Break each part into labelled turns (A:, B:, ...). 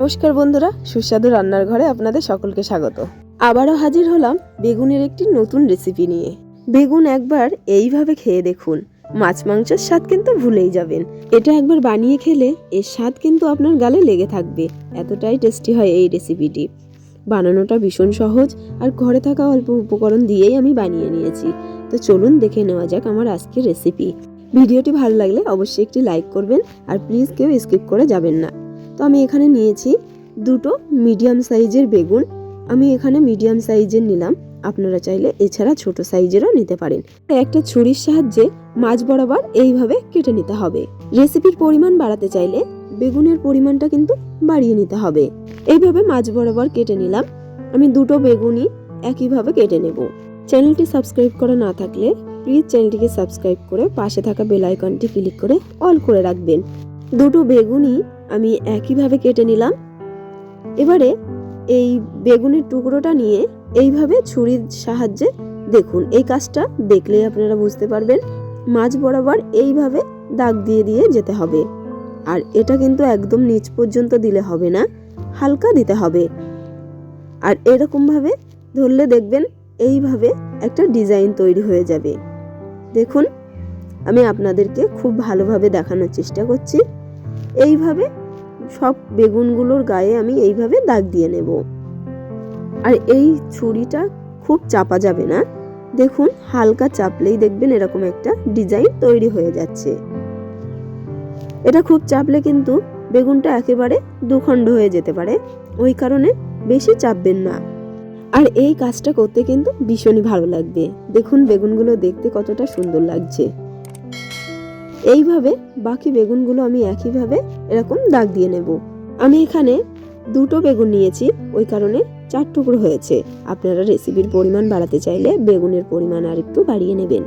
A: নমস্কার বন্ধুরা, সুস্বাদু রান্নার ঘরে আপনাদের সকলকে স্বাগত। আবারও হাজির হলাম বেগুনের একটি নতুন রেসিপি নিয়ে। বেগুন একবার এইভাবে খেয়ে দেখুন, মাছ মাংসের স্বাদ কিন্তু ভুলেই যাবেন। এটা একবার বানিয়ে খেলে এর স্বাদ কিন্তু আপনার গালে লেগে থাকবে। এতটাই টেস্টি হয় এই রেসিপিটি বানানোটা ভীষণ সহজ আর ঘরে থাকা অল্প উপকরণ দিয়েই আমি বানিয়ে নিয়েছি। তো চলুন দেখে নেওয়া যাক আমার আজকের রেসিপি ভিডিওটি ভালো লাগলে অবশ্যই একটি লাইক করবেন আর প্লিজ কেউ স্কিপ করে যাবেন না। তো আমি এখানে নিয়েছি দুটো মিডিয়াম সাইজের বেগুন। আমি এখানে মিডিয়াম সাইজের নিলাম। আপনারা চাইলে এছাড়া ছোট সাইজেরও নিতে পারেন। একটা ছুরির সাহায্যে মাছ বরাবর এইভাবে কেটে নিতে হবে। রেসিপির পরিমাণ বাড়াতে চাইলে বেগুনের পরিমাণটা কিন্তু বাড়িয়ে নিতে হবে। এইভাবে মাছ বরাবর কেটে নিলাম। আমি দুটো বেগুনই একইভাবে কেটে নেব। চ্যানেলটি সাবস্ক্রাইব করা না থাকলে প্লিজ চ্যানেলটিকে সাবস্ক্রাইব করে পাশে থাকা বেল আইকনটি ক্লিক করে অল করে রাখবেন। দুটো বেগুনি আমি একইভাবে কেটে নিলাম। এবারে এই বেগুনের টুকরোটা নিয়ে এইভাবে ছুরির সাহায্যে দেখুন, এই কাজটা দেখলেই আপনারা বুঝতে পারবেন মাছ বরাবর এইভাবে দাগ দিয়ে দিয়ে যেতে হবে। আর এটা কিন্তু একদম নিচ পর্যন্ত দিলে হবে না, হালকা দিতে হবে। আর এরকমভাবে ধরলে দেখবেন এইভাবে একটা ডিজাইন তৈরি হয়ে যাবে। দেখুন, আমি আপনাদেরকে খুব ভালোভাবে দেখানোর চেষ্টা করছি। এইভাবে সব বেগুনগুলোর গায়ে আমি এইভাবে দাগ দিয়ে নেব। আর এই ছুরিটা খুব চাপা যাবে না। দেখুন, হালকা চাপলেই দেখবেন এরকম একটা ডিজাইন তৈরি হয়ে যাচ্ছে। এটা খুব চাপলে কিন্তু বেগুনটা একেবারে দুখণ্ড হয়ে যেতে পারে। ওই কারণে বেশি চাপবেন না। আর এই কাজটা করতে কিন্তু ভীষণই ভালো লাগবে। দেখুন, বেগুনগুলো দেখতে কতটা সুন্দর লাগছে। এইভাবে বাকি বেগুনগুলো আমি একইভাবে এরকম দাগ দিয়ে নেব। আমি এখানে দুটো বেগুন নিয়েছি, ওই কারণে চার টুকরো হয়েছে। আপনারা রেসিপির পরিমাণ বাড়াতে চাইলে বেগুনের পরিমাণ আর একটু বাড়িয়ে নেবেন।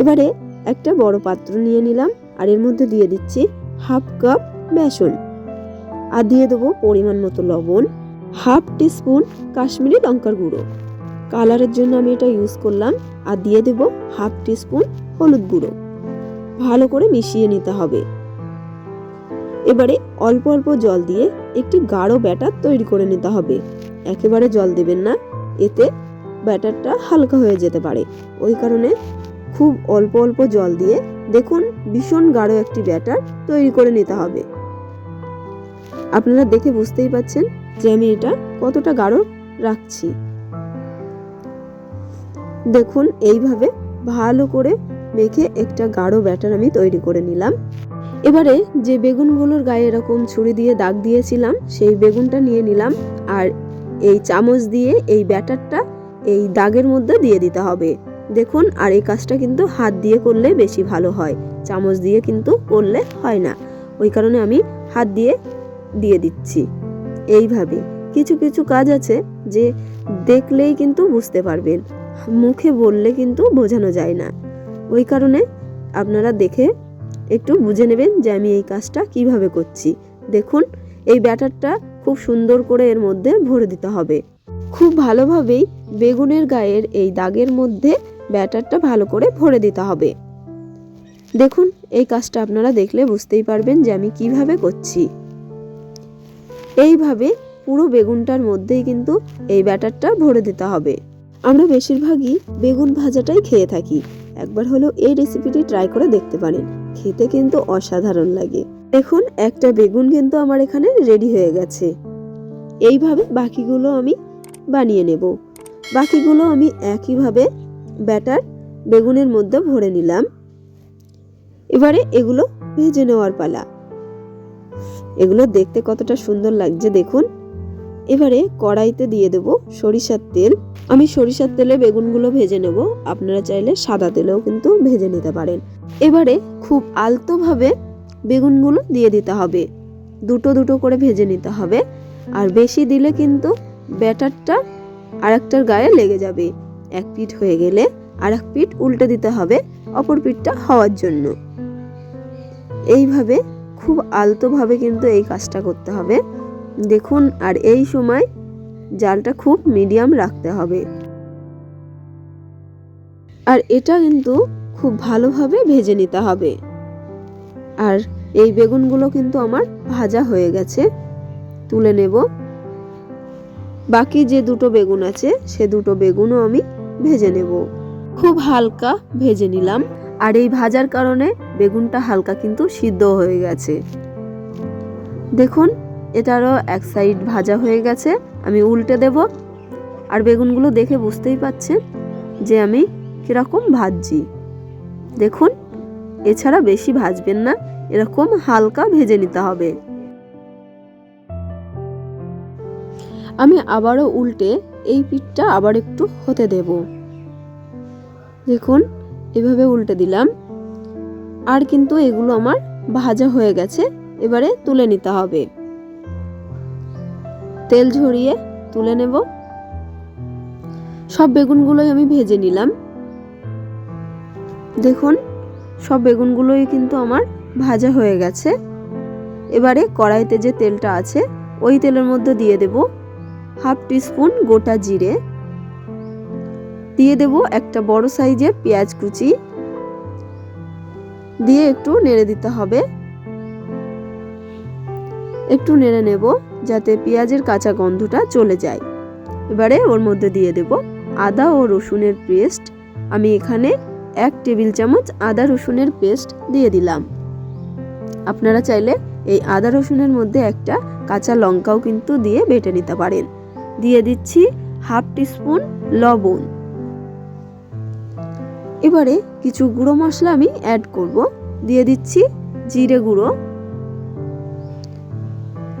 A: এবারে একটা বড় পাত্র নিয়ে নিলাম, আর এর মধ্যে দিয়ে দিচ্ছি হাফ কাপ বেসন। আর দিয়ে দেবো পরিমাণ মতো লবণ, হাফ টিস্পুন কাশ্মীরি লঙ্কার গুঁড়ো। কালারের জন্য আমি এটা ইউজ করলাম, আর দিয়ে দেবো হাফ টিস্পুন হলুদ গুঁড়ো। ভালো করে মিশিয়ে নিতে হবে। এবারে অল্প অল্প জল দিয়ে একটি গাঢ় ব্যাটার তৈরি করে নিতে হবে। একেবারে জল দেবেন না, এতে ব্যাটারটা হালকা হয়ে যেতে পারে। ওই কারণে খুব অল্প অল্প জল দিয়ে দেখুন ভীষণ গাঢ় একটি ব্যাটার তৈরি করে নিতে হবে। আপনারা দেখে বুঝতেই পাচ্ছেন যে আমি এটা কতটা গাঢ় রাখছি। দেখুন এইভাবে ভালো করে মেখে একটা গাঢ় ব্যাটার আমি তৈরি করে নিলাম। এবারে যে বেগুনগুলোর গায়ে এরকম ছুরি দিয়ে দাগ দিয়েছিলাম, সেই বেগুনটা নিয়ে নিলাম আর এই চামচ দিয়ে এই ব্যাটারটা এই দাগের মধ্যে দিয়ে দিতে হবে। দেখুন, আর এই কাজটা কিন্তু হাত দিয়ে করলে বেশি ভালো হয়, চামচ দিয়ে কিন্তু করলে হয় না। ওই কারণে আমি হাত দিয়ে দিয়ে দিচ্ছি। এইভাবে কিছু কিছু কাজ আছে যে দেখলেই কিন্তু বুঝতে পারবেন, মুখে বললে কিন্তু বোঝানো যায় না। ওই কারণে আপনারা দেখে একটু বুঝে নেবেন যে আমি এই কাজটা কীভাবে করছি। দেখুন, এই ব্যাটারটা খুব সুন্দর করে এর মধ্যে ভরে দিতে হবে। খুব ভালোভাবেই বেগুনের গায়ের এই দাগের মধ্যে ব্যাটারটা ভালো করে ভরে দিতে হবে। দেখুন, এই কাজটা আপনারা দেখলে বুঝতেই পারবেন যে আমি কীভাবে করছি। এইভাবে পুরো বেগুনটার মধ্যেই কিন্তু এই ব্যাটারটা ভরে দিতে হবে। আমরা বেশিরভাগই বেগুন ভাজাটাই খেয়ে থাকি। একবার হলেও এই রেসিপিটি ট্রাই করে দেখতে পারেন। খেতে কিন্তু অসাধারণ লাগে। দেখুন, একটা বেগুন কিন্তু আমার এখানে রেডি হয়ে গেছে। এইভাবে বাকিগুলো আমি বানিয়ে নেব। বাকিগুলো আমি একইভাবে ব্যাটার বেগুনের মধ্যে ভরে নিলাম। এবারে এগুলো ভেজে নেওয়ার পালা। এগুলো দেখতে কতটা সুন্দর লাগছে দেখুন। এবারে কড়াইতে দিয়ে দেব সরিষার তেল। আমি সরিষার তেলে বেগুনগুলো ভেজে নেব। আপনারা চাইলে সাদা তেলেও কিন্তু ভেজে নিতে পারেন। এবারে খুব আলতোভাবে বেগুনগুলো দিয়ে দিতে হবে। দুটো দুটো করে ভেজে নিতে হবে। আর বেশি দিলে কিন্তু ব্যাটারটা আর একটার গায়ে লেগে যাবে। এক পিঠ হয়ে গেলে আর এক পিঠ উল্টে দিতে হবে অপর পিঠটা হওয়ার জন্য। এইভাবে খুব আলতোভাবে কিন্তু এই কাজটা করতে হবে। দেখুন, আর এই সময় জালটা খুব মিডিয়াম রাখতে হবে। আর এটা কিন্তু খুব ভালোভাবে ভেজে নিতে হবে। আর এই বেগুনগুলো কিন্তু আমার ভাজা হয়ে গেছে। তুলে নেব। বাকি যে দুটো বেগুন আছে, সে দুটো বেগুনও আমি ভেজে নেব। খুব হালকা ভেজে নিলাম। আর এই ভাজার কারণে বেগুনটা হালকা কিন্তু সিদ্ধ হয়ে গেছে। দেখুন এটারও এক সাইড ভাজা হয়ে গেছে, আমি উল্টে দেব। আর বেগুনগুলো দেখে বুঝতেই পাচ্ছেন যে আমি কীরকম ভাজছি। দেখুন, এছাড়া বেশি ভাজবেন না, এরকম হালকা ভেজে নিতে হবে। আমি আবারও উল্টে এই পিঠটা আবার একটু হতে দেব। দেখুন, এভাবে উল্টে দিলাম। আর কিন্তু এগুলো আমার ভাজা হয়ে গেছে, এবারে তুলে নিতে হবে। তেল ঝরিয়ে তুলে নেব। সব বেগুনগুলোই আমি ভেজে নিলাম। দেখুন, সব বেগুনগুলোই কিন্তু আমার ভাজা হয়ে গেছে। এবারে কড়াইতে যে তেলটা আছে, ওই তেলের মধ্যে দিয়ে দেব হাফ টিস্পুন গোটা জিরে। দিয়ে দেব একটা বড় সাইজের পেঁয়াজ কুচি। দিয়ে একটু নেড়ে দিতে হবে। একটু নেড়ে নেব। যাতে পেঁয়াজের কাঁচা গন্ধটা চলে যায়। এবারে ওর মধ্যে দিয়ে দেব আদা ও রসুনের পেস্ট। আমি এখানে এক টেবিল চামচ আদা রসুনের পেস্ট দিয়ে দিলাম। আপনারা চাইলে এই আদা রসুনের মধ্যে একটা কাঁচা লঙ্কাও কিন্তু দিয়ে বেটে নিতে পারেন। দিয়ে দিচ্ছি হাফ টিস্পুন লবণ। এবারে কিছু গুঁড়ো মশলা আমি অ্যাড করব। দিয়ে দিচ্ছি জিরে গুঁড়ো।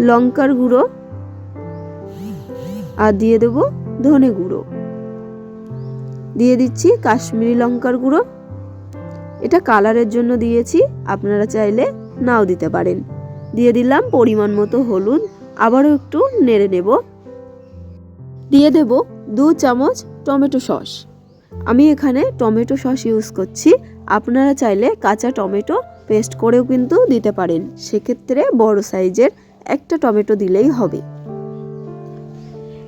A: লঙ্কার গুঁড়ো আর দিয়ে দেব ধনে গুঁড়ো। দিয়ে দিচ্ছি কাশ্মীরি লঙ্কার গুঁড়ো। এটা কালারের জন্য দিয়েছি, আপনারা চাইলে নাও দিতে পারেন। দিয়ে দিলাম পরিমাণ মতো হলুদ, আবারও একটু নেড়ে নেব। দিয়ে দেব দু চামচ টমেটো সস। আমি এখানে টমেটো সস ইউজ করছি, আপনারা চাইলে কাঁচা টমেটো পেস্ট করেও কিন্তু দিতে পারেন। সেক্ষেত্রে বড় সাইজের একটা টমেটো দিলেই হবে।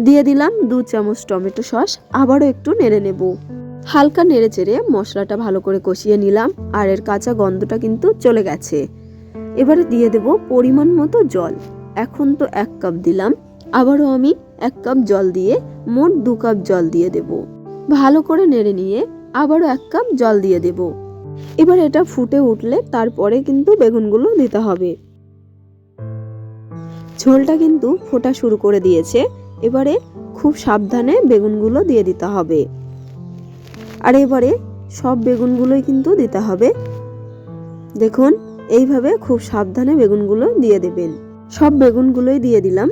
A: দিয়ে দিলাম দু চামচ টমেটো সস, আবারও একটু নেড়ে নেব। হালকা নেড়ে চেড়ে মশলাটা ভালো করে কষিয়ে নিলাম, আর এর কাঁচা গন্ধটা কিন্তু চলে গেছে। এবারে দিয়ে দেব পরিমাণ মতো জল। এখন তো এক কাপ দিলাম, আবারও আমি এক কাপ জল দিয়ে মোট দু কাপ জল দিয়ে দেব। ভালো করে নেড়ে নিয়ে আবারও এক কাপ জল দিয়ে দেব। এবার এটা ফুটে উঠলে তারপরে কিন্তু বেগুনগুলো দিতে হবে। ঝোলটা কিন্তু ফোটা শুরু করে দিয়েছে। এবারে খুব সাবধানে বেগুনগুলো দিয়ে দিতে হবে। আর এবারে সব বেগুনগুলোই কিন্তু দিতে হবে। দেখুন, এইভাবে খুব সাবধানে বেগুনগুলো দিয়ে দেবেন। সব বেগুনগুলোই দিয়ে দিলাম।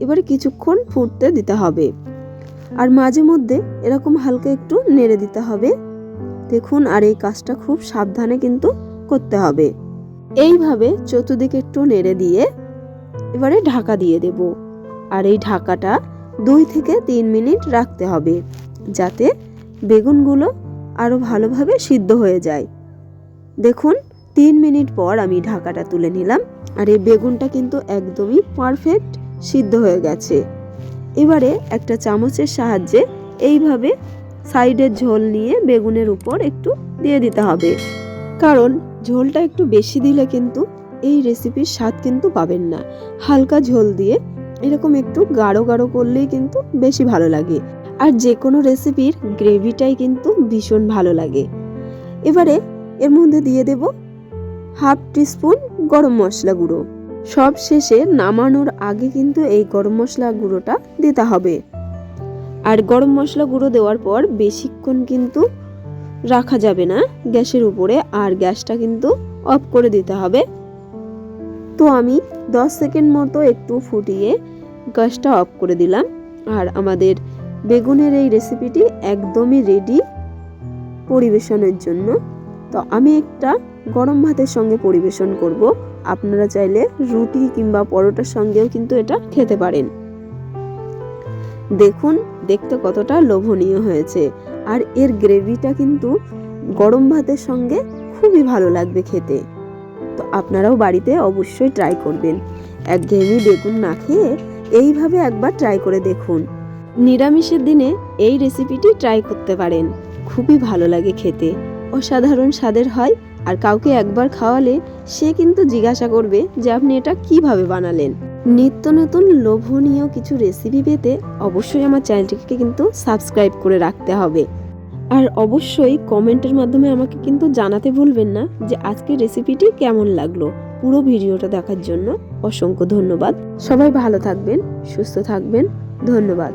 A: এবারে কিছুক্ষণ ফুটতে দিতে হবে। আর মাঝে মধ্যে এরকম হালকা একটু নেড়ে দিতে হবে। দেখুন, আর এই কাজটা খুব সাবধানে কিন্তু করতে হবে। এইভাবে চতুর্দিকে একটু নেড়ে দিয়ে এবারে ঢাকা দিয়ে দেব। আর এই ঢাকাটা দুই থেকে তিন মিনিট রাখতে হবে, যাতে বেগুনগুলো আরও ভালোভাবে সিদ্ধ হয়ে যায়। দেখুন, তিন মিনিট পর আমি ঢাকাটা তুলে নিলাম, আর এই বেগুনটা কিন্তু একদমই পারফেক্ট সিদ্ধ হয়ে গেছে। এবারে একটা চামচের সাহায্যে এইভাবে সাইডের ঝোল নিয়ে বেগুনের উপর একটু দিয়ে দিতে হবে। কারণ ঝোলটা একটু বেশি দিলে কিন্তু এই রেসিপির স্বাদ কিন্তু পাবেন না। হালকা ঝোল দিয়ে এরকম একটু গাঢ় গাঢ় করলেই কিন্তু বেশি ভালো লাগে। আর যে কোনো রেসিপির গ্রেভিটাই কিন্তু ভীষণ ভালো লাগে। এবারে এর মধ্যে দিয়ে দেব হাফ টিস্পুন গরম মশলা গুঁড়ো। সব শেষে নামানোর আগে কিন্তু এই গরম মশলা গুঁড়োটা দিতে হবে। আর গরম মশলা গুঁড়ো দেওয়ার পর বেশিক্ষণ কিন্তু রাখা যাবে না গ্যাসের উপরে, আর গ্যাসটা কিন্তু অফ করে দিতে হবে। তো আমি 10 সেকেন্ড মতো একটু ফুটিয়ে গ্যাসটা অফ করে দিলাম। আর আমাদের বেগুনের এই রেসিপিটি একদমই রেডি পরিবেশনের জন্য। তো আমি একটা গরম ভাতের সঙ্গে পরিবেশন করব। আপনারা চাইলে রুটি কিংবা পরোটার সঙ্গেও কিন্তু এটা খেতে পারেন। দেখুন, দেখতে কতটা লোভনীয় হয়েছে। আর এর গ্রেভিটা কিন্তু গরম ভাতের সঙ্গে খুবই ভালো লাগবে খেতে। তো আপনারাও বাড়িতে অবশ্যই ট্রাই করবেন। এক একঘেয়েমি বেগুন না খেয়ে এইভাবে একবার ট্রাই করে দেখুন। নিরামিষের দিনে এই রেসিপিটি ট্রাই করতে পারেন। খুবই ভালো লাগে খেতে। অসাধারণ স্বাদের হয় আর কাউকে একবার খাওয়ালে সে কিন্তু জিজ্ঞাসা করবে যে আপনি এটা কীভাবে বানালেন। নিত্য নতুন লোভনীয় কিছু রেসিপি পেতে অবশ্যই আমার চ্যানেলটিকে কিন্তু সাবস্ক্রাইব করে রাখতে হবে। আর অবশ্যই কমেন্টের মাধ্যমে আমাকে কিন্তু জানাতে ভুলবেন না যে আজকের রেসিপিটি কেমন লাগল। পুরো ভিডিওটা দেখার জন্য অসংখ্য ধন্যবাদ। সবাই ভালো থাকবেন, সুস্থ থাকবেন। ধন্যবাদ।